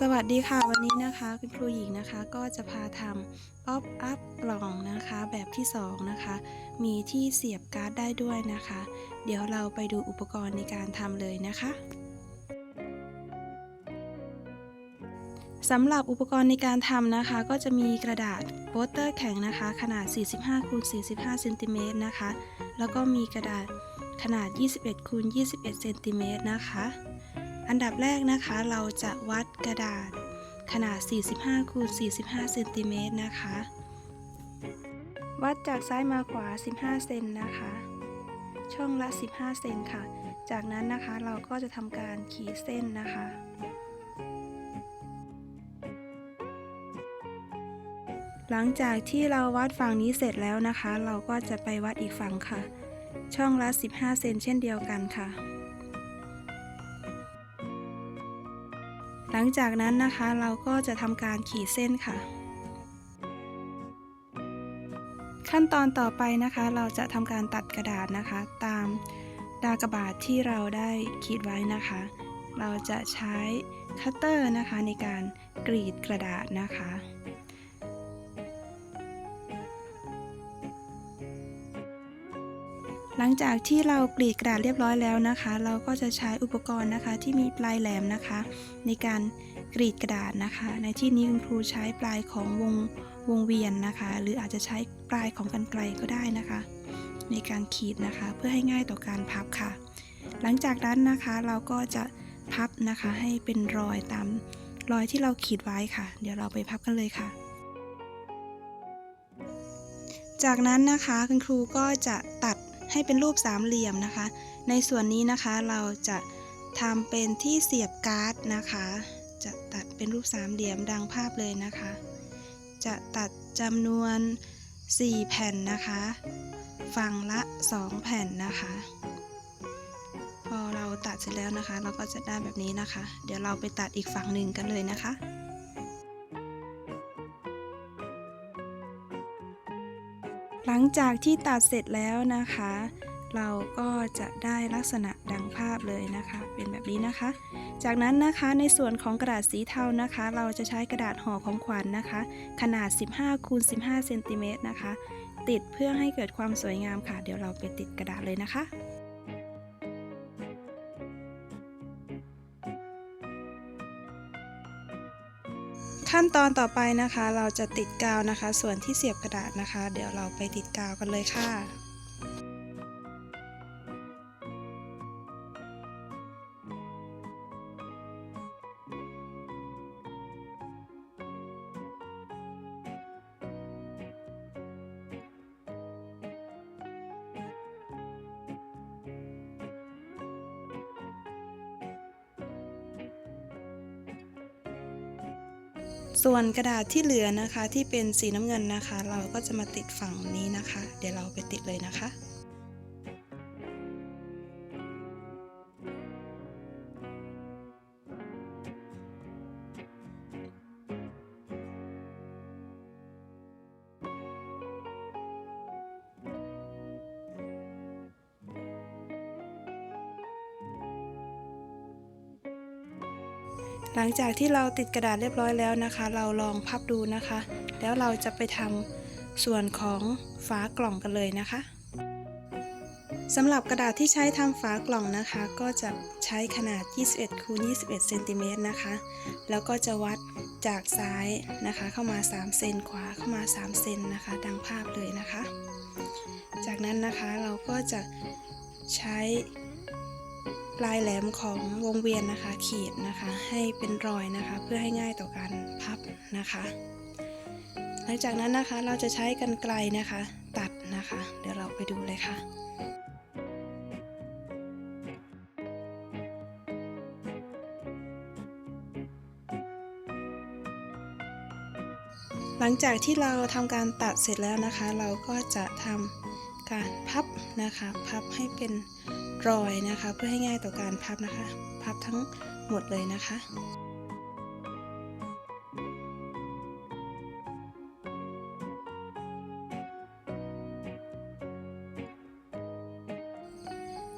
สวัสดีค่ะวันนี้นะคะคุณครูหญิงนะคะก็จะพาทำป๊อปอัพกล่องนะคะแบบที่ 2 นะคะ มีที่เสียบการ์ดได้ด้วยนะคะ เดี๋ยวเราไปดูอุปกรณ์ในการทำเลยนะคะสำหรับอุปกรณ์ในการทำนะคะ ก็จะมีกระดาษโปสเตอร์แข็งนะคะ ขนาด 45คูณ45เซนติเมตรนะคะ แล้วก็มีกระดาษขนาด 21คูณ21เซนติเมตรนะคะ อันดับแรกนะคะเราจะวัดกระดาษขนาด 45คูณ45เซนติเมตรนะคะ วัดจากซ้ายมาขวา 15 เซนนะคะ ช่องละ 15 เซนค่ะ จากนั้นนะคะเราก็จะทำการขีดเส้นนะคะ หลังจากที่เราวัดฝั่งนี้เสร็จแล้วนะคะ เราก็จะไปวัดอีกฝั่งค่ะ ช่องละ 15 เซนเช่นเดียวกันค่ะ หลังจากนั้นนะคะเราก็จะทำการขีดเส้นค่ะ ขั้นตอนต่อไปนะคะ เราจะทำการตัดกระดาษนะคะ ตามดากระบาดที่เราได้ขีดไว้นะคะ เราจะใช้คัตเตอร์นะคะในการกรีดกระดาษนะคะ หลังจากที่เรากรีดกระดาษเรียบร้อยแล้วนะคะ เราก็จะใช้อุปกรณ์นะคะที่มีปลายแหลมนะคะ ในการกรีดกระดาษนะคะ ในที่นี้คุณครูใช้ปลายของวงวงเวียนนะคะ หรืออาจจะใช้ปลายของกรรไกรก็ได้นะคะ ในการขีดนะคะ เพื่อให้ง่ายต่อการพับค่ะ หลังจากนั้นนะคะเราก็จะพับนะคะให้เป็นรอยตามรอยที่เราขีดไว้ค่ะ เดี๋ยวเราไปพับกันเลยค่ะ จากนั้นนะคะคุณครูก็จะตัด ให้เป็นรูปสามเหลี่ยมนะคะ ในส่วนนี้นะคะเราจะทำเป็นที่เสียบการ์ดนะคะ จะตัดเป็นรูปสามเหลี่ยมดังภาพเลยนะคะ จะตัดจำนวน 4 แผ่นนะคะ ฝั่งละ 2 แผ่นนะคะ พอเราตัดเสร็จแล้วนะคะ เราก็จะได้แบบนี้นะคะ เดี๋ยวเราไปตัดอีกฝั่งหนึ่งกันเลยนะคะ ลังจากที่ตัดเสร็จแล้วนะคะ เราก็จะได้ลักษณะดังภาพเลยนะคะ เป็นแบบนี้นะคะ จากนั้นนะคะในส่วนของกระดาษสีเทานะคะ เราจะใช้กระดาษห่อของขวัญนนะคะ ขนาด 15คูณ15เซนติเมตรนะคะ ติดเพื่อให้เกิดความสวยงามค่ะ เดี๋ยวเราไปติดกระดาษเลยนะคะ ขั้นตอนต่อไปนะคะ เราจะติดกาวนะคะ ส่วนที่เสียบกระดาษนะคะ เดี๋ยวเราไปติดกาวกันเลยค่ะ ส่วนกระดาษที่เหลือนะคะที่เป็นสีน้ำเงินนะคะ เราก็จะมาติดฝั่งนี้นะคะ เดี๋ยวเราไปติดเลยนะคะ หลังจากที่เราติดกระดาษเรียบร้อยแล้วนะคะ เราลองพับดูนะคะ แล้วเราจะไปทำส่วนของฝากล่องกันเลยนะคะสำหรับกระดาษที่ใช้ทำฝากล่องนะคะ ก็จะใช้ขนาด 21คูณ21เซนติเมตรนะคะ แล้วก็จะวัดจากซ้ายนะคะ เข้ามา 3 เซนขวาเข้ามา 3 เซนนะคะ ดังภาพเลยนะคะ จากนั้นนะคะเราก็จะใช้ ปลายแหลมของวงเวียนนะคะ ขีดนะคะ ให้เป็นรอยนะคะ เพื่อให้ง่ายต่อการพับนะคะ หลังจากนั้นนะคะเราจะใช้กันไกลนะคะ ตัดนะคะ เดี๋ยวเราไปดูเลยค่ะหลังจากที่เราทำการตัดเสร็จแล้วนะคะ เราก็จะทำการพับนะคะ พับให้เป็น รอยนะคะ เพื่อให้ง่ายต่อการพับนะคะ พับทั้งหมดเลยนะคะ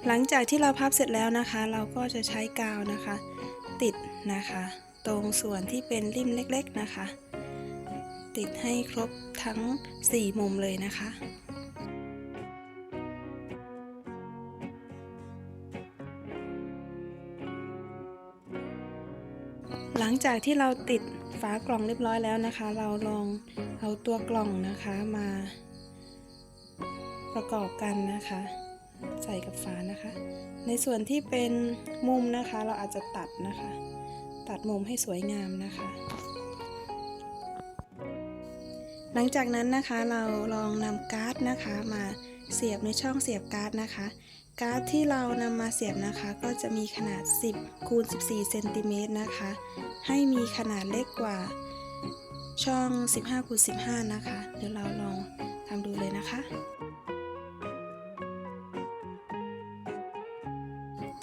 หลังจากที่เราพับเสร็จแล้วนะคะ เราก็จะใช้กาวนะคะ ติดนะคะ ตรงส่วนที่เป็นริมเล็กๆนะคะ ติดให้ครบทั้ง 4 มุมเลยนะคะ หลังจากที่เราติดฝากล่องเรียบร้อยแล้วนะคะ เราลองเอาตัวกล่องนะคะมาประกอบกันนะคะ ใส่กับฝานะคะ ในส่วนที่เป็นมุมนะคะ เราอาจจะตัดนะคะ ตัดมุมให้สวยงามนะคะ หลังจากนั้นนะคะเราลองนำการ์ดนะคะมาเสียบในช่องเสียบการ์ดนะคะ การ์ดที่เรานำมาเสียบนะคะ ก็จะมีขนาด 10 คูณ 14 เซนติเมตรนะคะ ให้มีขนาดเล็กกว่าช่อง 15คูณ15 นะคะ เดี๋ยวเราลองทำดูเลยนะคะ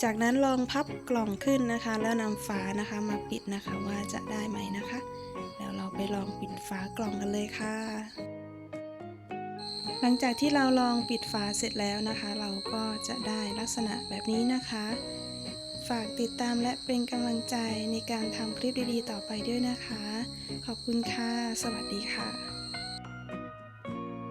จากนั้นลองพับกล่องขึ้นนะคะ แล้วนำฝานะคะมาปิดนะคะว่าจะได้ไหมนะคะ แล้วเราไปลองปิดฝากล่องกันเลยค่ะ หลังจากที่เราลองปิดฝาเสร็จแล้วนะคะ เราก็จะได้ลักษณะแบบนี้นะคะ ฝากติดตามและเป็นกำลังใจในการทำคลิปดีๆ ต่อไปด้วยนะคะ ขอบคุณค่ะ สวัสดีค่ะ